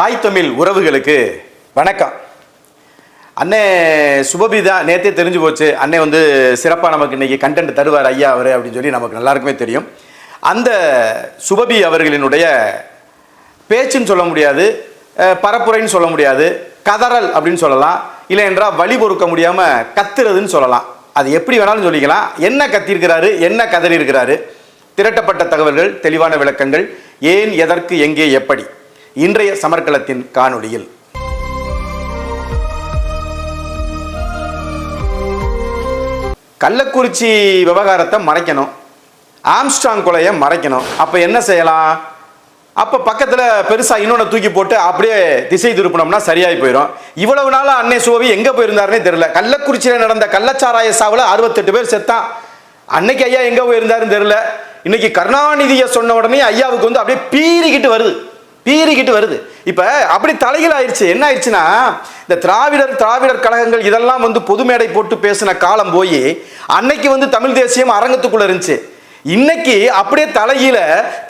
தாய் தமிழ் உறவுகளுக்கு வணக்கம். அண்ணே சுபபி தான் நேற்றே தெரிஞ்சு போச்சு. அண்ணே வந்து சிறப்பாக நமக்கு இன்றைக்கி கண்டென்ட் தருவார் ஐயா அவர் அப்படின்னு சொல்லி நமக்கு எல்லாருக்குமே தெரியும். அந்த சுபபி அவர்களினுடைய பேச்சுன்னு சொல்ல முடியாது பரப்புரைன்னு சொல்ல முடியாது கதறல் அப்படின்னு சொல்லலாம். இல்லை என்றால் வழி பொறுக்க முடியாமல் கத்துறதுன்னு சொல்லலாம். அது எப்படி வேணாலும் சொல்லிக்கலாம். என்ன கத்திருக்கிறாரு என்ன கதறி இருக்கிறாரு திரட்டப்பட்ட தகவல்கள் தெளிவான விளக்கங்கள் ஏன் எதற்கு எங்கே எப்படி? இன்றைய சமர்க்களத்தின் காணொளியில். கள்ளக்குறிச்சி விவகாரத்தை மறைக்கணும். ஆம்ஸ்டாங் கொலையை மறைக்கணும். அப்போ என்ன செய்யலாம்? அப்போ பக்கத்தில் பெருசாக இன்னொன்று தூக்கி போட்டு அப்படியே திசை திருப்பினோம்னா சரியாகி போயிடும் இவ்வளவு நாளாக அன்னை சுவவி எங்கே போயிருந்தாருன்னே தெரியல. கள்ளக்குறிச்சியில் நடந்த கள்ளச்சாராய சாவில் அறுபத்தெட்டு பேர் செத்தான். அன்னைக்கு ஐயா எங்கே போயிருந்தாருன்னு தெரியல. இன்னைக்கு கருணாநிதியை சொன்ன உடனே ஐயாவுக்கு வந்து அப்படியே பீறிக்கிட்டு வருது. பீறிக்கிட்டு வருது. இப்போ அப்படி தலைகள் ஆயிடுச்சு என்ன ஆயிடுச்சுன்னா இந்த திராவிடர் திராவிடர் கழகங்கள் இதெல்லாம் வந்து பொது மேடை போட்டு பேசின காலம் போய் அன்னைக்கு வந்து தமிழ் தேசியம் அரங்கத்துக்குள்ளே இருந்துச்சு. இன்னைக்கு அப்படியே தலையில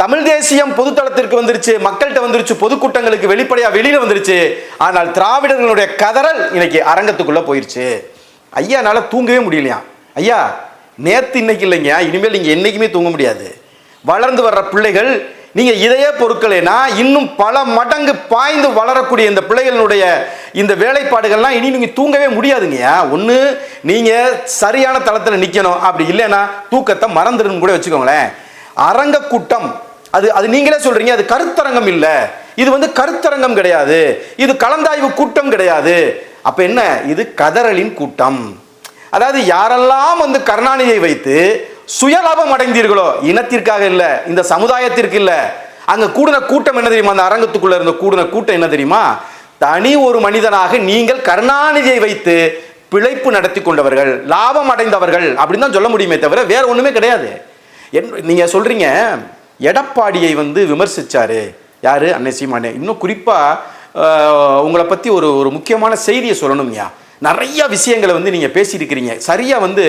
தமிழ் தேசியம் பொதுத்தளத்திற்கு வந்துருச்சு மக்கள்கிட்ட வந்துருச்சு பொதுக்கூட்டங்களுக்கு வெளிப்படையா வெளியில வந்துருச்சு. ஆனால் திராவிடர்களுடைய கதறல் இன்னைக்கு அரங்கத்துக்குள்ள போயிருச்சு. ஐயானால தூங்கவே முடியலையா? ஐயா நேத்து இன்னைக்கு இல்லைங்க இனிமேல் நீங்க என்னைக்குமே தூங்க முடியாது. வளர்ந்து வர்ற பிள்ளைகள் நீங்க இதையே பொருட்களேனா இன்னும் பல மடங்கு பாய்ந்து வளரக்கூடிய இந்த பிள்ளைகளினுடைய இந்த வேலைப்பாடுகள்லாம் இனி நீங்க தூங்கவே முடியாதுங்கய்யா ஒன்று நீங்க சரியான தளத்தில் நிற்கணும் அப்படி இல்லைன்னா தூக்கத்தை மறந்துடும் கூட வச்சுக்கோங்களேன். அரங்க கூட்டம் அது அது நீங்களே சொல்றீங்க அது கருத்தரங்கம் இல்லை. இது வந்து கருத்தரங்கம் கிடையாது. இது கலந்தாய்வு கூட்டம் கிடையாது. அப்போ என்ன? இது கதறலின் கூட்டம். அதாவது யாரெல்லாம் வந்து கருணாநிதியை வைத்து சுயலாபம் அடைந்தீர்களோ இனத்திற்காக இல்லை இந்த சமுதாயத்திற்கு இல்லை. அங்க கூடின கூட்டம் என்ன தெரியுமா? அந்த அரங்கத்துக்குள்ள இருந்த கூடின கூட்டம் என்ன தெரியுமா? தனி ஒரு மனிதனாக நீங்கள் கருணாநிதியை வைத்து பிழைப்பு நடத்தி கொண்டவர்கள் லாபம் அடைந்தவர்கள் அப்படின்னு தான் சொல்ல முடியுமே தவிர வேற ஒண்ணுமே கிடையாது. என் நீங்க சொல்றீங்க எடப்பாடியை வந்து விமர்சிச்சாரு. யாரு? அன்னை சீமானே. இன்னும் குறிப்பா உங்களை பத்தி ஒரு ஒரு முக்கியமான செய்தியை சொல்லணும்யா. நிறைய விஷயங்களை வந்து நீங்கள் பேசியிருக்கிறீங்க. சரியாக வந்து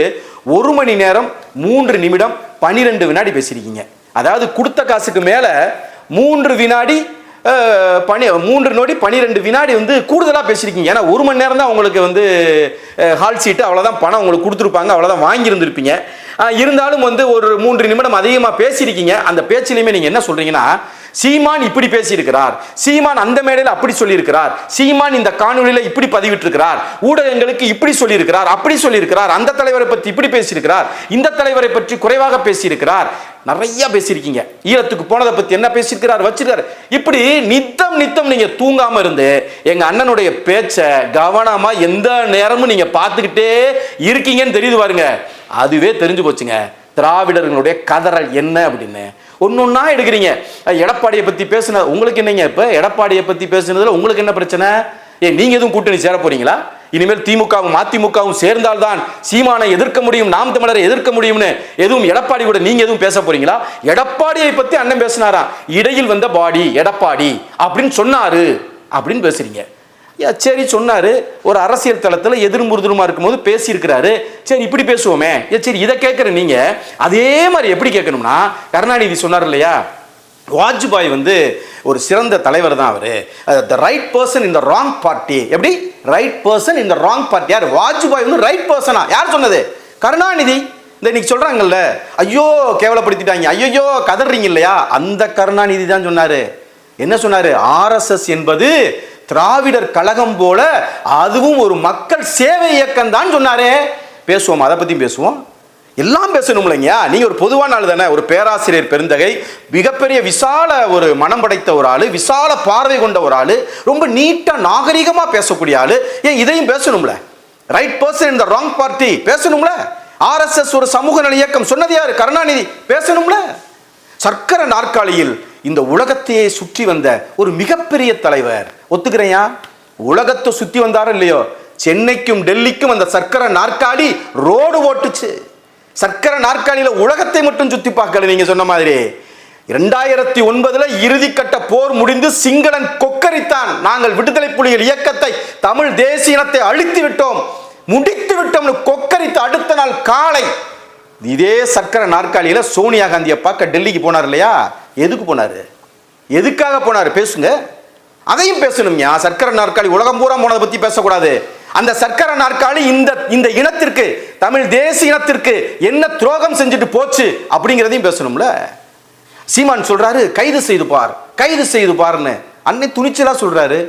ஒரு மணி நேரம் மூன்று நிமிடம் பனிரெண்டு வினாடி பேசியிருக்கீங்க. அதாவது கொடுத்த காசுக்கு மேலே மூன்று வினாடி பனி மூன்று நொடி பனிரெண்டு வினாடி வந்து கூடுதலாக பேசியிருக்கீங்க. ஏன்னா ஒரு மணி நேரம் தான் உங்களுக்கு வந்து ஹால் சீட்டு அவ்வளோதான் பணம் உங்களுக்கு கொடுத்துருப்பாங்க அவ்வளோதான் வாங்கியிருந்திருப்பீங்க. இருந்தாலும் வந்து ஒரு மூன்று நிமிடம் அதிகமாக பேசியிருக்கீங்க. அந்த பேச்சிலையுமே நீங்கள் என்ன சொல்கிறீங்கன்னா சீமான் இப்படி பேசியிருக்கிறார். சீமான் அந்த மேடையில் அப்படி சொல்லியிருக்கிறார். சீமான் இந்த காணொலியில் இப்படி பதிவிட்டிருக்கிறார். ஊடகங்களுக்கு இப்படி சொல்லியிருக்கிறார் அப்படி சொல்லியிருக்கிறார். அந்த தலைவரை பற்றி இப்படி பேசியிருக்கிறார். இந்த தலைவரை பற்றி குறைவாக பேசியிருக்கிறார். நிறைய பேசியிருக்கீங்க. ஈழத்துக்கு போனதை பத்தி என்ன பேசியிருக்கிறார் வச்சிருக்காரு. இப்படி நித்தம் நித்தம் நீங்க தூங்காம இருந்து எங்க அண்ணனுடைய பேச்சை கவனமா எந்த நேரமும் நீங்க பார்த்துக்கிட்டே இருக்கீங்கன்னு தெரியுது பாருங்க. அதுவே தெரிஞ்சு போச்சுங்க. திராவிடர்களுடைய கதறல் என்ன அப்படின்னு. ஒன்னொன்னா எடுக்கிறீங்க. எடப்பாடியை பத்தி பேசுன உங்களுக்கு என்னங்க இப்ப? எடப்பாடியை பத்தி பேசுனதுல உங்களுக்கு என்ன பிரச்சனை? ஏ நீங்க எதுவும் கூட்டணி சேர போறீங்களா? இனிமேல் திமுகவும் அதிமுகவும் சேர்ந்தால்தான் சீமானை எதிர்க்க முடியும் நாம் தமிழரை எதிர்க்க முடியும்னு எதுவும் எடப்பாடி கூட நீங்க எதுவும் பேச போறீங்களா? எடப்பாடியை பத்தி அண்ணன் பேசினாரா? இடையில் வந்த பாடி எடப்பாடி அப்படின்னு சொன்னாரு அப்படின்னு பேசுறீங்க. சரி சொன்னார். ஒரு அரசியல் தளத்தில் எதிர்முறுதுருமா இருக்கும்போது பேசியிருக்கிறாரு. சரி இப்படி பேசுவோமே. ஏ, சரி இதை கேட்குற நீங்கள் அதே மாதிரி எப்படி கேட்கணும்னா கருணாநிதி சொன்னார் இல்லையா? வாஜ்பாய் வந்து ஒரு சிறந்த தலைவர் தான் அவர். த ரைட் பர்சன் இந்த ராங் பார்ட்டி எப்படி? ரைட் பர்சன் இந்த ராங் பார்ட்டி யார்? வாஜ்பாய் வந்து ரைட் பர்சனா யார் சொன்னது? கருணாநிதி. இந்த இன்னைக்கு சொல்கிறாங்கல்ல ஐயோ கேவலப்படுத்திட்டாங்க. ஐயோ கதறீங்க இல்லையா? அந்த கருணாநிதி தான் சொன்னார். என்ன சொன்னார்? ஆர்எஸ்எஸ் என்பது திராவிடர் கழகம் போல அதுவும் ஒரு மக்கள் சேவை இயக்கம் தான் சொன்னாரே. பேசுவோம்? அதை பத்தியும் பேசுவோம். எல்லாம் பேசணும்லைங்கயா நீ ஒரு பொதுவான ஆள் தானே ஒரு பேராசிரியர் பெருந்தகை மிகப்பெரிய விசால ஒரு மனம் படைத்த ஒரு ஆளு விசால பார்வை கொண்ட ஒரு ஆளு ரொம்ப நீட்டா நாகரிகமா பேசக்கூடிய ஆளு. ஏன் இதையும் பேசணும்ல? ரைட் பர்சன் இந்த ராங் பார்ட்டி பேசணும்ல? ஆர்எஸ்எஸ் ஒரு சமூக நல இயக்கம் சொன்னது யாரு? கருணாநிதி. பேசணும்ல? சர்க்கரை நாற்காலியில் இந்த உலகத்தையே சுற்றி வந்த ஒரு மிகப்பெரிய தலைவர் ஒத்துக்கிறேயா உலகத்தை சுத்தி வந்தாரோ இல்லையோ? சென்னைக்கும் டெல்லிக்கும் அந்த சர்க்கரை நாற்காலி ரோடு ஓட்டுச்சு. சர்க்கரை நாற்காலியில உலகத்தை மட்டும் சுத்தி பார்க்கல நீங்க சொன்ன மாதிரி. இரண்டாயிரத்தி ஒன்பதுல இறுதிக்கட்ட போர் முடிந்து சிங்களன் கொக்கரித்தான். நாங்கள் விடுதலை புலிகள் இயக்கத்தை தமிழ் தேசிய இனத்தை அழித்து விட்டோம். முடித்து விட்டோம்னு கொக்கரித்து அடுத்த நாள் காலை. இதே சர்க்கரை நாற்காலியில சோனியா காந்தியை பார்க்க டெல்லிக்கு போனார் இல்லையா? எதுக்கு போனாரு? எதுக்காக போனார்? பேசுங்க. அதையும் பேசணும்யா சர்க்கரை நாற்காலி உலகம் பூரா போனதை பத்தி பேசக்கூடாது. அந்த சர்க்கரை நாற்காலி இந்த இந்த இனத்திற்கு தமிழ் தேசிய இனத்திற்கு என்ன துரோகம் செஞ்சுட்டு போச்சு அப்படிங்கிறதையும் பேசணும்ல. சீமான் சொல்றாரு கைது செய்து பார் கைது செய்து பாருன்னு. அன்னை துணிச்சலா சொல்றாரு.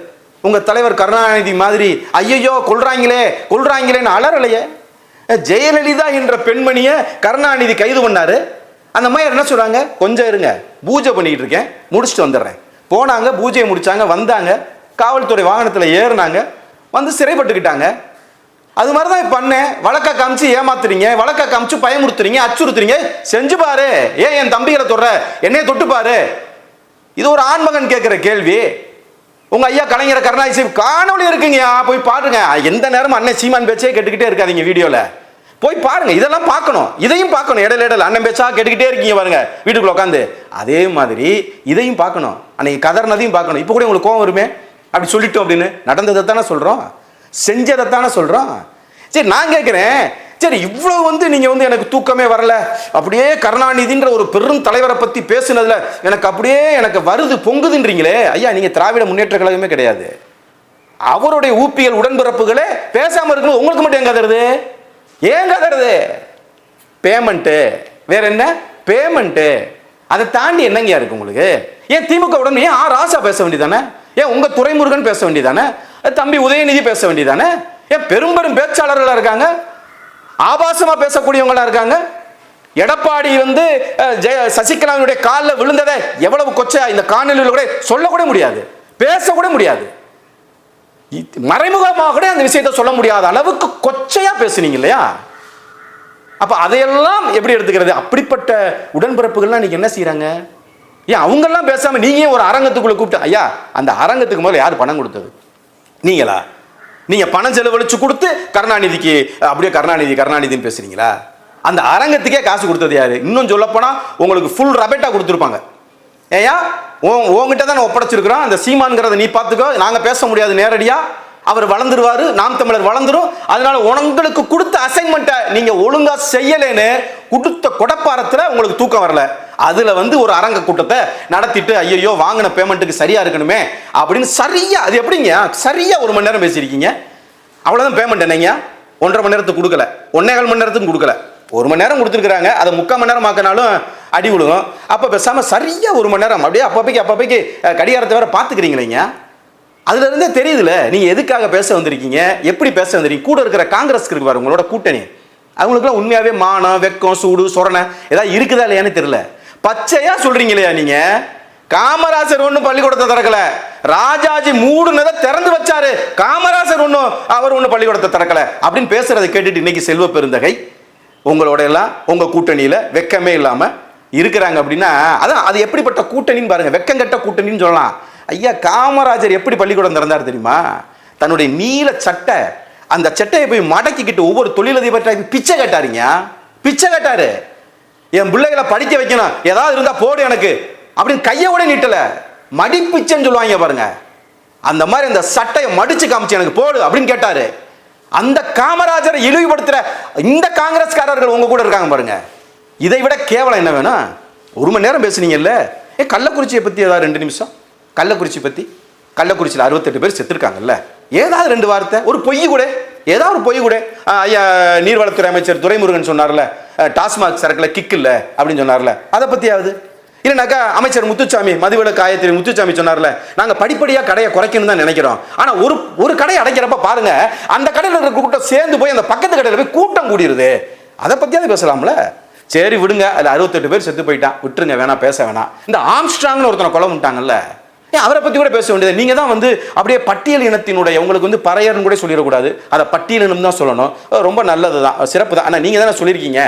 உங்க தலைவர் கருணாநிதி மாதிரி ஐயையோ கொள்றாங்களே கொள்றாங்களேன்னு அலறலையே. ஜெயலலிதா என்ற பெண்மணியை கருணாநிதி கைது பண்ணாரு. அந்த மாதிரி என்ன சொல்றாங்க? கொஞ்சம் இருங்க பூஜை பண்ணிட்டு இருக்கேன் முடிச்சுட்டு வந்துடுறேன். போனாங்க பூஜையை முடித்தாங்க வந்தாங்க காவல்துறை வாகனத்தில் ஏறினாங்க வந்து சிறைப்பட்டுக்கிட்டாங்க. அது மாதிரி தான் பண்ணேன். வழக்க காமிச்சு ஏமாத்துறீங்க வழக்க காமிச்சு பயமுறுத்துறீங்க அச்சுறுத்துறீங்க. செஞ்சு பாரு. ஏன் என் தம்பிகளை தொடுற? என்னைய தொட்டு பாரு. இது ஒரு ஆண்மகன் கேட்குற கேள்வி. உங்க ஐயா கலைஞர் கருணாநிதி காணொலி இருக்குங்கய்யா. போய் பாருங்க. எந்த நேரமும் அண்ணன் சீமான் பேச்சே கேட்டுக்கிட்டே இருக்காதீங்க வீடியோவில் போய் பாருங்க இதெல்லாம் பார்க்கணும். இதையும் பார்க்கணும். இடையில இடையில அண்ணன் பேச்சா கேட்டுக்கிட்டே இருக்கீங்க பாருங்க வீட்டுக்குள்ள உட்காந்து அதே மாதிரி இதையும் பார்க்கணும். அன்னைக்கு கதர்னதையும் பார்க்கணும். இப்போ கூட உங்களுக்கு கோவம் வருமே? அப்படி சொல்லிட்டோம் அப்படின்னு. நடந்ததை தானே சொல்கிறோம் செஞ்சதை தானே சொல்கிறோம் சரி நான் கேட்குறேன் சரி இவ்வளோ வந்து நீங்கள் வந்து எனக்கு தூக்கமே வரல. அப்படியே கருணாநிதின்ற ஒரு பெரும் தலைவரை பற்றி பேசுனதில் எனக்கு அப்படியே எனக்கு வருது பொங்குதுன்றீங்களே. ஐயா நீங்கள் திராவிட முன்னேற்ற கழகமே கிடையாது. அவருடைய ஊப்பியல் உடன்பிறப்புகளே பேசாமல் இருக்கணும் உங்களுக்கு மட்டும் எங்கே தருது ஏன் கதறது பேமெண்ட்டு வேற என்ன? பேமெண்ட்டு அதை தாண்டி என்னங்கயா இருக்கு உங்களுக்கு? ஏன் திமுக உடனே ஏன் ஆ ராசா பேச வேண்டியதானே ஏன் உங்க துரைமுருகன் பேச வேண்டியதானே தம்பி உதயநிதி பேச வேண்டியதானே ஏன் பெரும் பேச்சாளர்களாக இருக்காங்க? ஆபாசமாக பேசக்கூடியவங்களா இருக்காங்க? எடப்பாடி வந்து ஜெய சசிகலாவினுடைய காலில் விழுந்ததை எவ்வளவு கொச்சை இந்த காணொலியில் கூட சொல்லக்கூட முடியாது. பேசக்கூட முடியாது. மறைமுகமாக கூட அந்த விஷயத்தை சொல்ல முடியாத அளவுக்கு கொச்சையா பேசுனீங்க இல்லையா அப்ப அதையெல்லாம் எப்படி எடுத்துக்கிறது? அப்படிப்பட்ட உடன்பிறப்புகள்லாம் இன்னைக்கு என்ன செய்யறாங்க ஏன் அவங்கெல்லாம் பேசாம நீங்க ஒரு அரங்கத்துக்குள்ள கூப்பிட்டு ஐயா அந்த அரங்கத்துக்கு முதல்ல யார் பணம் கொடுத்தது? நீங்களா? நீங்க பணம் செலவழிச்சு கொடுத்து கருணாநிதிக்கு அப்படியே கருணாநிதி கருணாநிதின்னு பேசுறீங்களா? அந்த அரங்கத்துக்கே காசு கொடுத்தது யாரு? இன்னும் சொல்லப்போனா உங்களுக்கு ஃபுல் ரபேட்டா கொடுத்துருப்பாங்க. ஏயா உன் உங்ககிட்ட தான் ஒப்படைச்சிருக்கிறோம். அந்த சீமான்கிறத நீ பார்த்துக்கோ. நாங்க பேச முடியாது நேரடியா. அவர் வளர்ந்துருவார் நாம் தமிழர் வளர்ந்துரும். அதனால உங்களுக்கு கொடுத்த அசைன்மெண்ட்டை நீங்கள் ஒழுங்காக செய்யலைன்னு கொடுத்த கொடப்பாரத்தில் உங்களுக்கு தூக்கம் வரல. அதில் வந்து ஒரு அரங்க கூட்டத்தை நடத்திட்டு ஐயோ வாங்கின பேமெண்ட்டுக்கு சரியாக இருக்கணுமே அப்படின்னு சரியாக அது எப்படிங்க? சரியா ஒரு மணி நேரம் பேசியிருக்கீங்க. அவ்வளோதான் பேமெண்ட் என்னங்க? ஒன்றரை மணி நேரத்துக்கு கொடுக்கல. ஒன்னேகால் மணி நேரத்துக்கு கொடுக்கல. ஒரு மணி நேரம் கொடுத்துருக்குறாங்க. அதை முக்கால் மணி நேரம் ஆக்கினாலும் அடி விழுகும். அப்போ பேசாமல் சரியா ஒரு மணி நேரம் அப்படியே அப்பப்பைக்கு அப்பப்பைக்கு அஹ், கடிகாரத்தை வேற பார்த்துக்கிறீங்களேங்க. அதுல இருந்தே தெரியுதுல நீங்க எதுக்காக பேச வந்திருக்கீங்க? எப்படி பேச வந்திருக்கீங்க? கூட இருக்கிற காங்கிரஸ் இருக்கு பாரு உங்களோட கூட்டணி. அவங்களுக்குலாம் உண்மையாவே மானம் வெக்கம் சூடு சொரணை ஏதாவது இருக்குதா இல்லையான்னு தெரியல. பச்சையா சொல்றீங்களே நீங்க. காமராசர் ஒண்ணும் பள்ளிக்கூடத்தை திறக்கல. ராஜாஜி மூடுனதை திறந்து வச்சாரு. காமராசர் ஒண்ணும் அவர் ஒண்ணும் பள்ளிக்கூடத்தை திறக்கல. அப்படின்னு பேசுறதை கேட்டுட்டு இன்னைக்கு செல்வ பெருந்தகை உங்களோட எல்லாம் உங்க கூட்டணியில வெக்கமே இல்லாம இருக்கிறாங்க அப்படின்னா அதான் அது எப்படிப்பட்ட கூட்டணின்னு பாருங்க. வெக்கங்கெட்ட கூட்டணின்னு சொல்லலாம். ஐயா காமராஜர் எப்படி பள்ளிக்கூடம் திறந்தார் தெரியுமா? தன்னுடைய நீல சட்டை அந்த சட்டையை போய் மடக்கிக்கிட்டு ஒவ்வொரு தொழிலதிபர்கிட்ட பிச்சை கேட்டாருங்க. பிச்சை கேட்டாரு. என் பிள்ளைகளை படிக்க வைக்கணும். ஏதாவது இருந்தால் போடு எனக்கு. அப்படின்னு கையை கூட நீட்டலை. மடிப்பிச்சைன்னு சொல்லுவாங்க பாருங்க. அந்த மாதிரி அந்த சட்டையை மடிச்சு காமிச்சு எனக்கு போடு அப்படின்னு கேட்டாரு. அந்த காமராஜரை இழிவுபடுத்துற இந்த காங்கிரஸ்காரர்கள் உங்க கூட இருக்காங்க பாருங்க. இதை விட கேவலம் என்ன வேணும்? ஒரு மணி நேரம் பேசுனீங்கல்ல? ஏ கள்ளக்குறிச்சியை பற்றி ஏதாவது ரெண்டு நிமிஷம்? கள்ளக்குறிச்சி பற்றி கள்ளக்குறிச்சியில் அறுபத்தெட்டு பேர் செத்துருக்காங்கல்ல. ஏதாவது ரெண்டு வார்த்தை ஒரு பொய் கூட ஏதாவது ஒரு பொய் கூட. ஐயா நீர்வளத்துறை அமைச்சர் துரைமுருகன் சொன்னார்ல டாஸ்மாக் சரக்கில் கிக் இல்லை அப்படின்னு சொன்னார்ல. அதை பற்றியாவது இல்லைனாக்கா அமைச்சர் முத்துச்சாமி மதுவிலக்கு ஆயத்திரி முத்துச்சாமி சொன்னார்ல நாங்கள் படிப்படியாக கடையை குறைக்கணும் தான் நினைக்கிறோம். ஆனால் ஒரு ஒரு கடையை அடைக்கிறப்ப பாருங்க அந்த கடையில் இருக்கிற கூட்டம் சேர்ந்து போய் அந்த பக்கத்து கடையில் போய் கூட்டம் கூடிடுது அதை பற்றியாவது பேசலாம்ல? சரி விடுங்க அதில் அறுபத்தெட்டு பேர் செத்து போயிட்டான். விட்டுருங்க வேணாம் பேச வேணாம். இந்த ஆம்ஸ்ட்ராங்னு ஒருத்தனை கொலை பண்ணிட்டாங்கல்ல அவரை பற்றி கூட பேச வேண்டியது நீங்கள் தான் வந்து அப்படியே பட்டியல் இனத்தினுடைய உங்களுக்கு வந்து பறையர்னு கூட சொல்லிடக்கூடாது. அதை பட்டியல் இனம் தான் சொல்லணும். ரொம்ப நல்லது தான் சிறப்பு தான். ஆனால் நீங்கள் தானே சொல்லியிருக்கீங்க.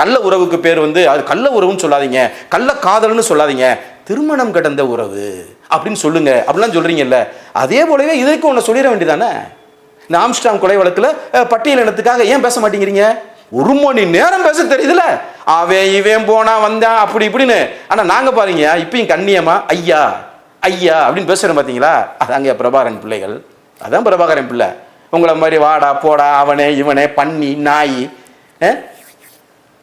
கள்ள உறவுக்கு பேர் வந்து அது கள்ள உறவுன்னு சொல்லாதீங்க. கள்ள காதல்னு சொல்லாதீங்க. திருமணம் கடந்த உறவு அப்படின்னு சொல்லுங்க. அப்படிலாம் சொல்கிறீங்கல்ல அதே போலவே இதுக்கு ஒன்று சொல்லிட வேண்டியதானே இந்த ஆம்ஸ்டாங் கொலை வழக்கில் பட்டியல் இனத்துக்காக ஏன் பேச மாட்டேங்கிறீங்க? ஒரு மணி நேரம் பேச தெரியுதுல அவன் இவன் போனா வந்தான் அப்படி இப்படின்னு. ஆனால் நாங்கள் பாருங்க இப்பயும் கண்ணியமா? ஐயா ஐயா அப்படின்னு பேசுகிறேன் பார்த்தீங்களா அதாங்க பிரபாகரன் பிள்ளைகள். அதான் பிரபாகரன் பிள்ளை. உங்களை மாதிரி வாடா போடா அவனே இவனே பண்ணி நாய்.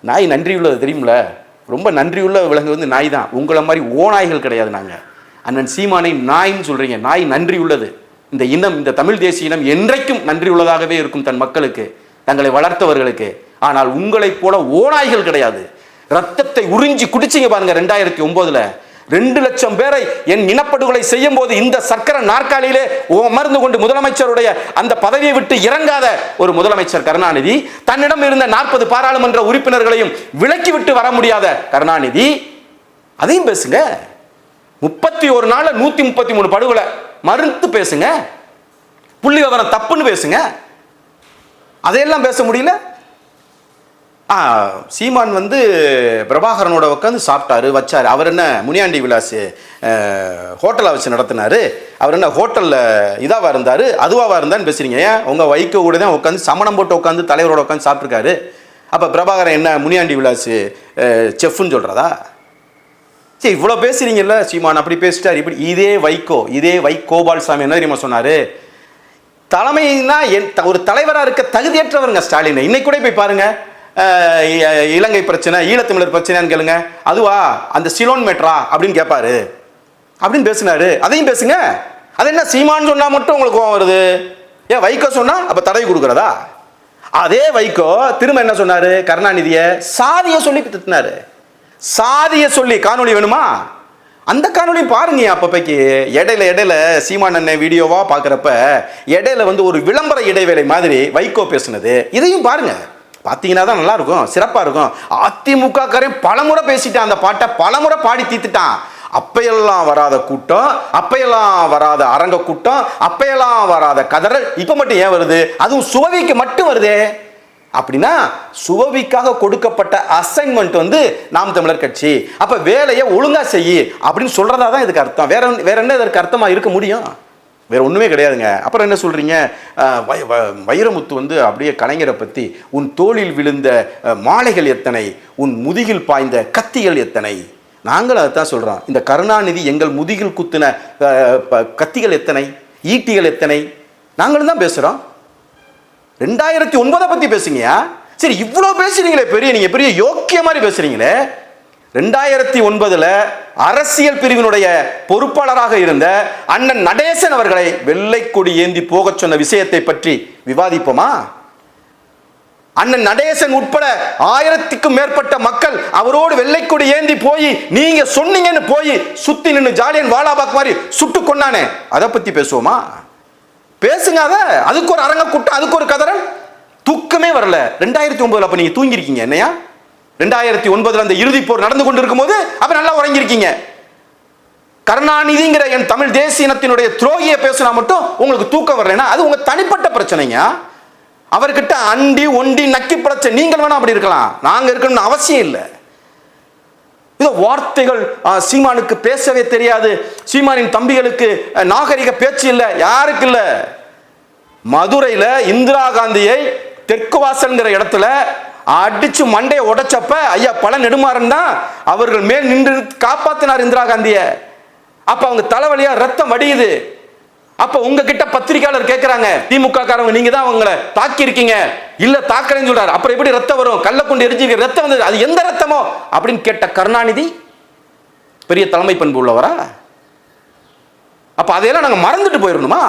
நாய் நன்றி உள்ளது தெரியுமில? ரொம்ப நன்றி உள்ள விலங்கு வந்து நாய் தான். உங்களை மாதிரி ஓநாய்கள் கிடையாது நாங்கள் அண்ணன் சீமானை நாயின்னு சொல்கிறீங்க நாய் நன்றி உள்ளது. இந்த இனம் இந்த தமிழ் தேசிய இனம் என்றைக்கும் நன்றி உள்ளதாகவே இருக்கும் தன் மக்களுக்கு தங்களை வளர்த்தவர்களுக்கு. ஆனால் உங்களைப் போல ஓநாய்கள் கிடையாது. ரத்தத்தை உறிஞ்சி குடிச்சிங்க பாருங்க ரெண்டாயிரத்தி ஒம்போதில். ரெண்டு லட்சம் பேரை என் இனப்படுகொலை செய்யும் போது இந்த சர்க்கரை நாற்காலியிலே உமர்ந்து கொண்டு முதலமைச்சருடைய அந்த பதவியை விட்டு இறங்காத ஒரு முதலமைச்சர் கருணாநிதி தன்னிடம் இருந்த நாற்பது பாராளுமன்ற உறுப்பினர்களையும் விலக்கிவிட்டு வர முடியாத கருணாநிதி. அதையும் பேசுங்க. முப்பத்தி ஒரு நாள் நூத்தி முப்பத்தி மூணு படுகொலை. மறுத்து பேசுங்க. புள்ளி விவரம் தப்புன்னு பேசுங்க. அதையெல்லாம் பேச முடியல? சீமான் வந்து பிரபாகரனோட உட்காந்து சாப்பிட்டாரு வச்சார். அவர் என்ன முனியாண்டி விலாஸ் ஹோட்டலை வச்சு நடத்தினாரு. அவர் என்ன ஹோட்டலில் இதாவாக இருந்தார் அதுவாக இருந்தான்னு பேசுகிறீங்க ஏன்? உங்கள் வைக்க கூட தான் உட்காந்து சமணம் போட்டு உட்காந்து தலைவரோட உட்காந்து சாப்பிட்ருக்காரு அப்போ பிரபாகரன் என்ன முனியாண்டி விலாஸ் செஃப்னு சொல்கிறதா சரி இவ்வளோ பேசுகிறீங்கல்ல சீமான். அப்படி பேசிட்டார். இப்படி இதே வைகோ இதே வை கோபால்சாமி என்ன தெரியுமா சொன்னார்? தலைமைனா என் த- ஒரு தலைவராக இருக்க தகுதியற்றவருங்க ஸ்டாலின். இன்னைக்கு கூட போய் பாருங்கள் இலங்கை பிரச்சனை ஈழத்தமிழர் பிரச்சனைன்னு கேளுங்க. அதுவா? அந்த சிலோன் மேட்ரா அப்படின்னு கேட்பாரு அப்படின்னு பேசினாரு. அதையும் பேசுங்க. அது என்ன சீமான்னு சொன்னா மட்டும் உங்களுக்கு கோவம் வருது? ஏன் வைகோ சொன்னா அப்ப தடவி கொடுக்குறதா? அதே வைகோ திரும்ப என்ன சொன்னாரு? கருணாநிதிய சாதியை சொல்லி திட்டினாரு. சாதியை சொல்லி காணொலி வேணுமா? அந்த காணொலி பாருங்க அப்பப்பைக்கு. இடையில இடையில சீமான் அண்ணன் வீடியோவா பார்க்குறப்ப இடையில வந்து ஒரு விளம்பர இடைவேளை மாதிரி வைகோ பேசுனது. இதையும் பாருங்க. பார்த்தீங்கன்னா தான் நல்லாயிருக்கும் சிறப்பாக இருக்கும். அதிமுக பலமுறை பேசிட்டான் அந்த பாட்டை பலமுறை பாடி தீத்துட்டான் அப்பையெல்லாம் வராத கூட்டம் அப்பையெல்லாம் வராத அரங்க கூட்டம் அப்பையெல்லாம் வராத கதறல் இப்போ மட்டும் ஏன் வருது? அதுவும் சுவவிக்கு மட்டும் வருதே. அப்படின்னா சுவவிக்காக கொடுக்கப்பட்ட அசைன்மெண்ட் வந்து நாம் தமிழர் கட்சி. அப்போ வேலையை ஒழுங்காக செய் அப்படின்னு சொல்கிறதா தான் இதுக்கு அர்த்தம். வேற வேற என்ன இதற்கு அர்த்தமாக இருக்க முடியும்? வேறு ஒன்றுமே கிடையாதுங்க. அப்புறம் என்ன சொல்கிறீங்க வை- வ- வைரமுத்து வந்து அப்படியே கலைஞரை பற்றி உன் தோளில் விழுந்த மாலைகள் எத்தனை? உன் முதுகில் பாய்ந்த கத்திகள் எத்தனை? நாங்களும் அதைத்தான் சொல்கிறோம் இந்த கருணாநிதி எங்கள் முதுகில் குத்தின ப- கத்திகள் எத்தனை? ஈட்டிகள் எத்தனை? நாங்களும் தான் பேசுகிறோம் ரெண்டாயிரத்தி ஒன்பதை பற்றி பேசுங்கயா சரி இவ்வளோ பேசுகிறீங்களே பெரிய நீங்கள் பெரிய யோக்கிய மாதிரி பேசுகிறீங்களே ரெண்டாயிரத்தி ஒன்பதுல அரசியல் பிரிவினுடைய பொறுப்பாளராக இருந்த அண்ணன் நடேசன் அவர்களை வெள்ளைக்கொடி ஏந்தி போகச் சொன்ன விஷயத்தை பற்றி விவாதிப்போமா? அண்ணன் நடேசன் உட்பட ஆயிரத்துக்கும் மேற்பட்ட மக்கள் அவரோடு வெள்ளைக்கொடி ஏந்தி போய் நீங்க சொன்னீங்கன்னு போய் சுத்தி நின்று ஜாலியன் வாலாபாக் மாதிரி சுட்டு கொண்டானே அதை பத்தி பேசுவோமா? பேசுங்க அத. அதுக்கு ஒரு அரங்க கூட்டம் அதுக்கு ஒரு கதறல். தூக்கமே வரல. ரெண்டாயிரத்தி ஒன்பதுல அப்ப நீங்க தூங்கிருக்கீங்க என்னையா? ரெண்டாயிரத்தி ஒன்பதுல அந்த இறுதிப் போர் நடந்து கொண்டிருக்கும் போது அப்ப நல்லா உறங்கிருக்கீங்க கருணாநிதிங்கிற என் தமிழ் தேசிய இனத்தினுடைய துரோகியை பேசினா மட்டும் உங்களுக்கு தூக்கம் வரலைன்னா அது உங்க தனிப்பட்ட பிரச்சனைங்க. அவர்கிட்ட அண்டி ஒண்டி நக்கி படைச்ச நீங்கள் வேணா அப்படி இருக்கலாம். நாங்க இருக்கணும்னு அவசியம் இல்லை. இதோ வார்த்தைகள் சீமானுக்கு பேசவே தெரியாது. சீமானின் தம்பிகளுக்கு நாகரிக பேச்சு இல்லை. யாருக்கு இல்லை? மதுரையில் இந்திரா காந்தியை தெற்கு வாசல்ங்கிற இடத்துல அடிச்சு மண்டையை உடைச்சப்ப ஐயா பல நெடுமாறன் தான் அவர்கள் மேல் நின்று காப்பாத்தினார் இந்திரா காந்திய. அப்ப அவங்க தலைவலியா ரத்தம் வடியுது. அப்ப உங்ககிட்ட பத்திரிக்கையாளர் கேட்கிறாங்க திமுக காரங்க நீங்க தான் அவங்கள தாக்கி இருக்கீங்க இல்ல தாக்கலன்னு சொல்றாரு. அப்புறம் எப்படி ரத்தம் வரும்? கல்ல கொண்டு எரிஞ்சீங்க ரத்தம் வந்தது. அது எந்த ரத்தமோ? அப்படின்னு கேட்ட கருணாநிதி பெரிய தலைமை பண்பு உள்ளவரா? அப்ப அதையெல்லாம் நாங்க மறந்துட்டு போயிடணுமா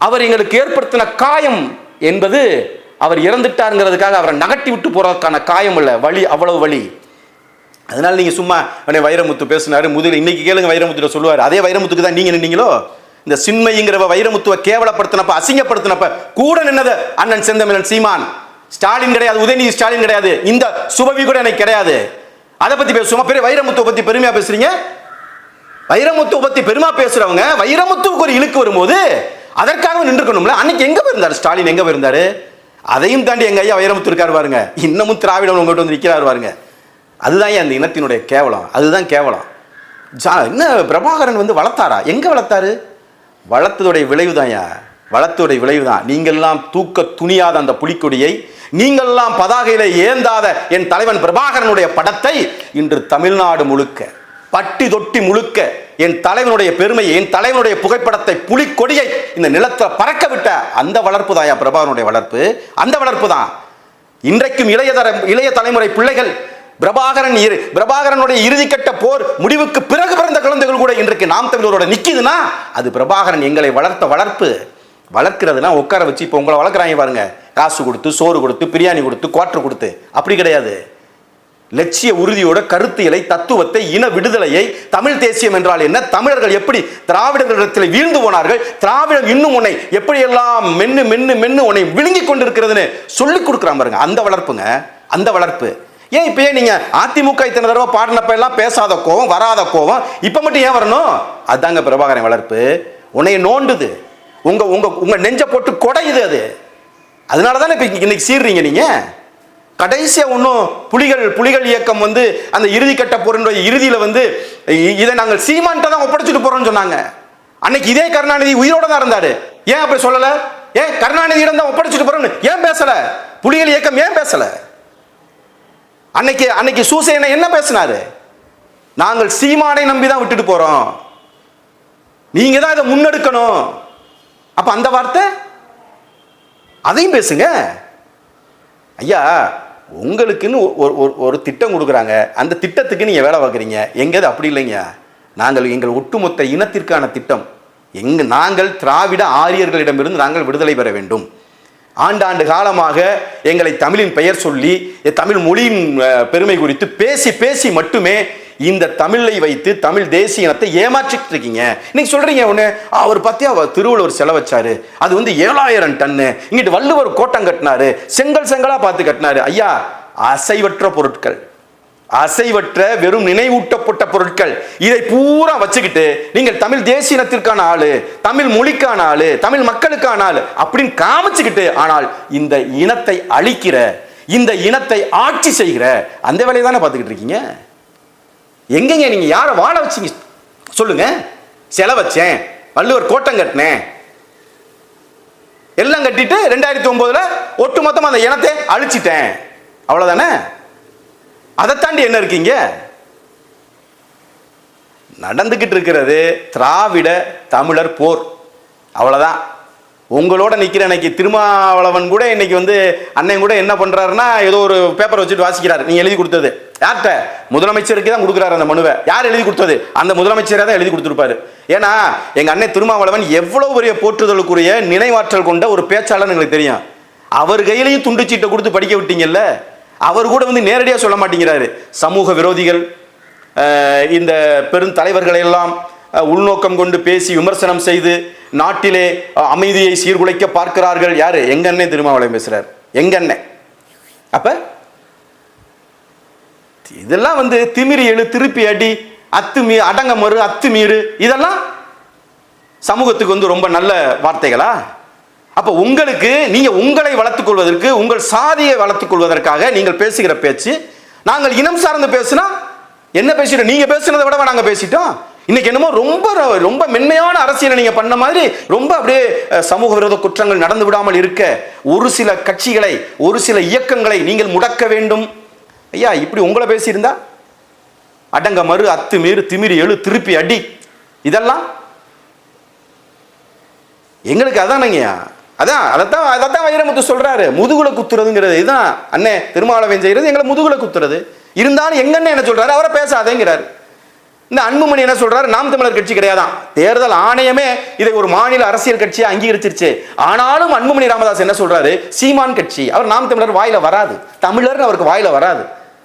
அவர் எங்களுக்கு ஏற்படுத்தின காயம் என்பது அவர் இறந்துட்டாருங்கிறதுக்காக அவரை நகட்டி விட்டு போறதுக்கான காயம் இல்லை. வலி அவ்வளவு வலி. அதனால நீங்க சும்மா உடனே வைரமுத்து பேசினாரு முதல்ல இன்னைக்கு கேளுங்க வைரமுத்து சொல்லுவார். அதே வைரமுத்துக்கு தான் நீங்க நின்னீங்களோ? இந்த சின்மைங்கிறவ வைரமுத்துவ கேவலப்படுத்தினப்ப அசிங்கப்படுத்தினப்ப கூட நின்னது அண்ணன் செந்தமிழன் சீமான். ஸ்டாலின் கிடையாது உதயநிதி ஸ்டாலின் கிடையாது இந்த சுபவி கூட எனக்கு கிடையாது. அதை பத்தி பேசுவோமா பெரிய வைரமுத்துவை பத்தி பெருமையா பேசுறீங்க? வைரமுத்து பத்தி பெருமா பேசுறவங்க வைரமுத்துவுக்கு ஒரு இழுக்கு வரும்போது அதற்காக நின்றுக்கணும்ல. அன்னைக்கு எங்க போயிருந்தாரு ஸ்டாலின்? எங்க போயிருந்தாரு? அதையும் தாண்டி எங்கள் ஐயா வைரமுத்துருக்காரு பாருங்க. இன்னமும் திராவிடம் உங்கள்கிட்ட வந்து நிற்கிறார் பாருங்க. அதுதான் அந்த இனத்தினுடைய கேவலம். அதுதான் கேவலம். ஜா என்ன பிரபாகரன் வந்து வளர்த்தாரா? எங்கே வளர்த்தாரு? வளர்த்ததுடைய விளைவுதான்யா வளர்த்ததுடைய விளைவுதான். நீங்கள்லாம் தூக்க துணியாத அந்த புலிக்கொடியை நீங்கள்லாம் பதாகையில் ஏந்தாத என் தலைவன் பிரபாகரனுடைய படத்தை இன்று தமிழ்நாடு முழுக்க பட்டி தொட்டி முழுக்க என் தலைவனுடைய பெருமை என் தலைவனுடைய புகைப்படத்தை புலிக்கொடியை இந்த நிலத்தில் பறக்க விட்ட அந்த வளர்ப்பு தான் பிரபாகரனுடைய வளர்ப்பு. அந்த வளர்ப்பு தான். இன்றைக்கும் இளைய தர இளைய தலைமுறை பிள்ளைகள் பிரபாகரன் இரு பிரபாகரனுடைய இறுதிக்கட்ட போர் முடிவுக்கு பிறகு பிறந்த குழந்தைகள் கூட இன்றைக்கு நாம் தமிழரோட நிற்கிதுன்னா அது பிரபாகரன் எங்களை வளர்த்த வளர்ப்பு. வளர்க்கிறதுனா உட்கார வச்சு இப்போ உங்களை வளர்க்குறாங்க பாருங்க. காசு கொடுத்து சோறு கொடுத்து பிரியாணி கொடுத்து குவாட்டர் கொடுத்து. அப்படி கிடையாது. லட்சிய உறுதியோட கருத்தியலை தத்துவத்தை இன விடுதலையை தமிழ் தேசியம் என்றால் என்ன? தமிழர்கள் எப்படி திராவிடர்களிடத்தில் வீழ்ந்து போனார்கள்? திராவிடம் இன்னும் உன்னை எப்படியெல்லாம் மென்னு மென்னு மென்னு உன்னை விழுங்கி கொண்டிருக்கிறதுன்னு சொல்லி கொடுக்குறான் பாருங்க. அந்த வளர்ப்புங்க அந்த வளர்ப்பு. ஏன் இப்போ ஏன் நீங்கள் அதிமுக இத்தனை தடவை பாடினப்ப எல்லாம் பேசாத கோவம் வராத கோவம் இப்போ மட்டும் ஏன் வரணும்? அதுதாங்க பிரபாகரன் வளர்ப்பு. உன்னைய நோண்டுது. உங்கள் உங்கள் உங்கள் நெஞ்சை போட்டு கொடையுது அது. அதனால தானே இப்போ இன்னைக்கு சீர்றீங்க நீங்கள் கடைசியா ஒன்றும் புலிகள் புலிகள் இயக்கம் வந்து அந்த இறுதி கட்ட போரினுடைய இறுதியில வந்து இதை நாங்கள் சீமான்ட்ட தான் ஒப்படைச்சிட்டு போறோம்னு சொன்னாங்க. அன்னைக்கு இதே கருணாநிதி உயிரோட தான் இருந்தாரு. ஏன் அப்படி சொல்லல? ஏன் கருணாநிதியிடம் தான் ஒப்படைச்சிட்டு போறோம்னு ஏன் பேசல? புலிகள் இயக்கம் ஏன் பேசல? அன்னைக்கு அன்னைக்கு சூசேனை என்ன பேசினாரு? நாங்கள் சீமானை நம்பி தான் விட்டுட்டு போறோம். நீங்க தான் இதை முன்னெடுக்கணும். அப்ப அந்த வார்த்தை? அதையும் பேசுங்க. ஐயா உங்களுக்குன்னு ஒரு ஒரு ஒரு திட்டம் கொடுக்குறாங்க. அந்த திட்டத்துக்கு நீங்கள் வேலை பார்க்குறீங்க. எங்கேது அப்படி இல்லைங்க. நாங்கள் எங்கள் ஒட்டுமொத்த இனத்திற்கான திட்டம். எங்க நாங்கள் திராவிட ஆரியர்களிடமிருந்து நாங்கள் விடுதலை பெற வேண்டும். ஆண்டாண்டு காலமாக எங்களை தமிழின் பெயர் சொல்லி தமிழ் மொழியின் பெருமை குறித்து பேசி பேசி மட்டுமே இந்த தமிழை வைத்து தமிழ் தேசிய இனத்தை ஏமாற்றிட்டு இருக்கீங்க இன்னைக்கு சொல்றீங்க ஒண்ணு அவர் பத்தி அவர் திருவள்ளுவர் செலவு வச்சாரு. அது வந்து ஏழாயிரம் டன்னு. இங்கிட்டு வள்ளுவர் கோட்டம் கட்டினாரு. செங்கல் செங்கலா பார்த்து கட்டினாரு. ஐயா அசைவற்ற பொருட்கள். அசைவற்ற வெறும் நினைவூட்டப்பட்ட பொருட்கள். இதை பூரா வச்சுக்கிட்டு நீங்கள் தமிழ் தேசிய இனத்திற்கான ஆளு தமிழ் மொழிக்கான ஆளு தமிழ் மக்களுக்கான ஆளு அப்படின்னு காமிச்சுக்கிட்டு ஆனால் இந்த இனத்தை அழிக்கிற இந்த இனத்தை ஆட்சி செய்கிற அந்த வேலையை தானே பார்த்துக்கிட்டு இருக்கீங்க? எங்கெங்க நீங்க யாரை வாழ வச்சீங்க? சொல்லுங்க. செல வச்சேன். வள்ளுவர் கோட்டம் கட்டினேன். எல்லாம் கட்டிட்டு ரெண்டாயிரத்தி ஒன்பதுல ஒட்டுமொத்தமா அந்த இனத்தை அழிச்சிட்டேன். அவ்வளவுதானே? அதை தாண்டி என்ன இருக்கீங்க? நடந்துக்கிட்டு இருக்கிறது திராவிட தமிழர் போர். அவ்வளவுதான். உங்களோட நிற்கிற இன்னைக்கு திருமாவளவன் கூட இன்னைக்கு வந்து அண்ணன் கூட என்ன பண்ணுறாருன்னா ஏதோ ஒரு பேப்பர் வச்சுட்டு வாசிக்கிறார். நீங்கள் எழுதி கொடுத்தது. யார்கிட்ட? முதலமைச்சருக்கு தான் கொடுக்குறாரு அந்த மனுவை. யார் எழுதி கொடுத்தது? அந்த முதலமைச்சரே தான் எழுதி கொடுத்துருப்பாரு. ஏன்னா எங்கள் அண்ணன் திருமாவளவன் எவ்வளோ பெரிய போற்றுதலுக்குரிய நினைவாற்றல் கொண்ட ஒரு பேச்சாளர் எங்களுக்கு தெரியும். அவர் கையிலையும் துண்டு சீட்டை கொடுத்து படிக்க விட்டீங்கல்ல? அவர் கூட வந்து நேரடியாக சொல்ல மாட்டேங்கிறாரு. சமூக விரோதிகள் இந்த பெரும் தலைவர்களையெல்லாம் உள்நோக்கம் கொண்டு பேசி விமர்சனம் செய்து நாட்டிலே அமைதியை சீர்குலைக்க பார்க்கிறார்கள் யார்? எங்கண்ணே திருமாவளவன் பேசுகிறார் எங்கண்ணே? அப்ப இதெல்லாம் வந்து திமிரி எழு திருப்பி அடி அத்துமீ அடங்க மறு அத்துமீறு இதெல்லாம் சமூகத்துக்கு வந்து ரொம்ப நல்ல வார்த்தைகளா? அப்ப உங்களுக்கு நீங்க உங்களை வளர்த்துக் கொள்வதற்கு உங்கள் சாதியை வளர்த்துக் கொள்வதற்காக நீங்கள் பேசுகிற பேச்சு நாங்கள் இனம் சார்ந்து பேசினா என்ன பேசிட்டோம்? நீங்க பேசுனதை விடவா நாங்க பேசிட்டோம். இன்னைக்கு என்னமோ ரொம்ப ரொம்ப மென்மையான அரசியலை நீங்க பண்ண மாதிரி ரொம்ப அப்படியே சமூக விரோத குற்றங்கள் நடந்து விடாமல் இருக்க ஒரு சில கட்சிகளை ஒரு சில இயக்கங்களை நீங்கள் முடக்க வேண்டும். ஐயா இப்படி உங்களை பேசியிருந்தா? அடங்க மறு அத்து மீறு திமிரி எழு திருப்பி அடி. இதெல்லாம்? எங்களுக்கு அதானங்கய்யா அதான் அதைத்தான் அதைத்தான் வைரமுத்து சொல்றாரு. முதுகுல குத்துறதுங்கிறது இதுதான். அண்ணே திருமாவளவன் செய்யறது எங்களை முதுகுல குத்துறது. இருந்தாலும் எங்கன்னு என்ன சொல்றாரு? அவரை பேசாதேங்கிறாரு. இந்த அன்புமணி என்ன சொல்றாரு? நாம் தமிழர் கட்சி கிடையாதான். தேர்தல் ஆணையமே இதை ஒரு மாநில அரசியல் கட்சியை அங்கீகரிச்சிருச்சு. ஆனாலும் அன்புமணி ராமதாஸ் என்ன சொல்றாரு? சீமான் கட்சி. அவர் நாம் தமிழர் வாயில வராது. தமிழர்னு அவருக்கு வாயில வராது.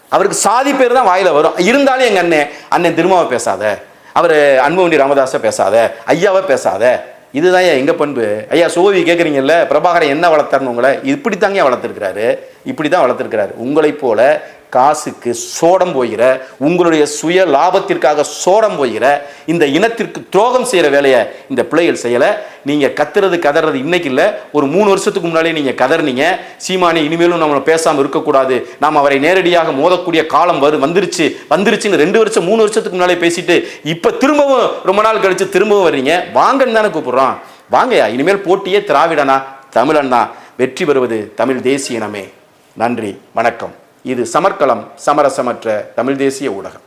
அவருக்கு சாதி பேர் தான் வாயில வரும். இருந்தாலும் எங்க அண்ணன் அண்ணன் திருமாவை பேசாத. அவர் அன்புமணி ராமதாஸை பேசாத. ஐயாவை பேசாத. இதுதான் ஐயா எங்க பண்பு? ஐயா சோவி கேட்குறீங்கல்ல பிரபாகரன் என்ன வளர்த்தாருன்னு உங்களை? இப்படித்தாங்க வளர்த்துருக்கிறாரு? இப்படி தான் வளர்த்துருக்கிறாரு. உங்களைப் போல காசுக்கு சோடம் போகிற உங்களுடைய சுய லாபத்திற்காக சோடம் போகிற இந்த இனத்திற்கு துரோகம் செய்கிற வேலையை இந்த பிள்ளைகள் செய்யலை. நீங்கள் கத்துறது கதறது இன்னைக்கு இல்லை. ஒரு மூணு வருஷத்துக்கு முன்னாலே நீங்கள் கதறினீங்க. சீமானி இனிமேலும் நம்மளை பேசாமல் இருக்கக்கூடாது. நாம் அவரை நேரடியாக மோதக்கூடிய காலம் வரு வந்துருச்சு. வந்துருச்சுன்னு ரெண்டு வருஷம் மூணு வருஷத்துக்கு முன்னாலே பேசிட்டு இப்போ திரும்பவும் ரொம்ப நாள் கழித்து திரும்பவும் வர்றீங்க. வாங்கன்னு தானே கூப்பிட்றோம் வாங்கய்யா இனிமேல் போட்டியே திராவிடனா தமிழன்னா வெற்றி பெறுவது தமிழ் தேசிய இனமே. நன்றி வணக்கம். இது சமர்க்களம் சமரசமற்ற தமிழ் தேசிய ஊடகம்.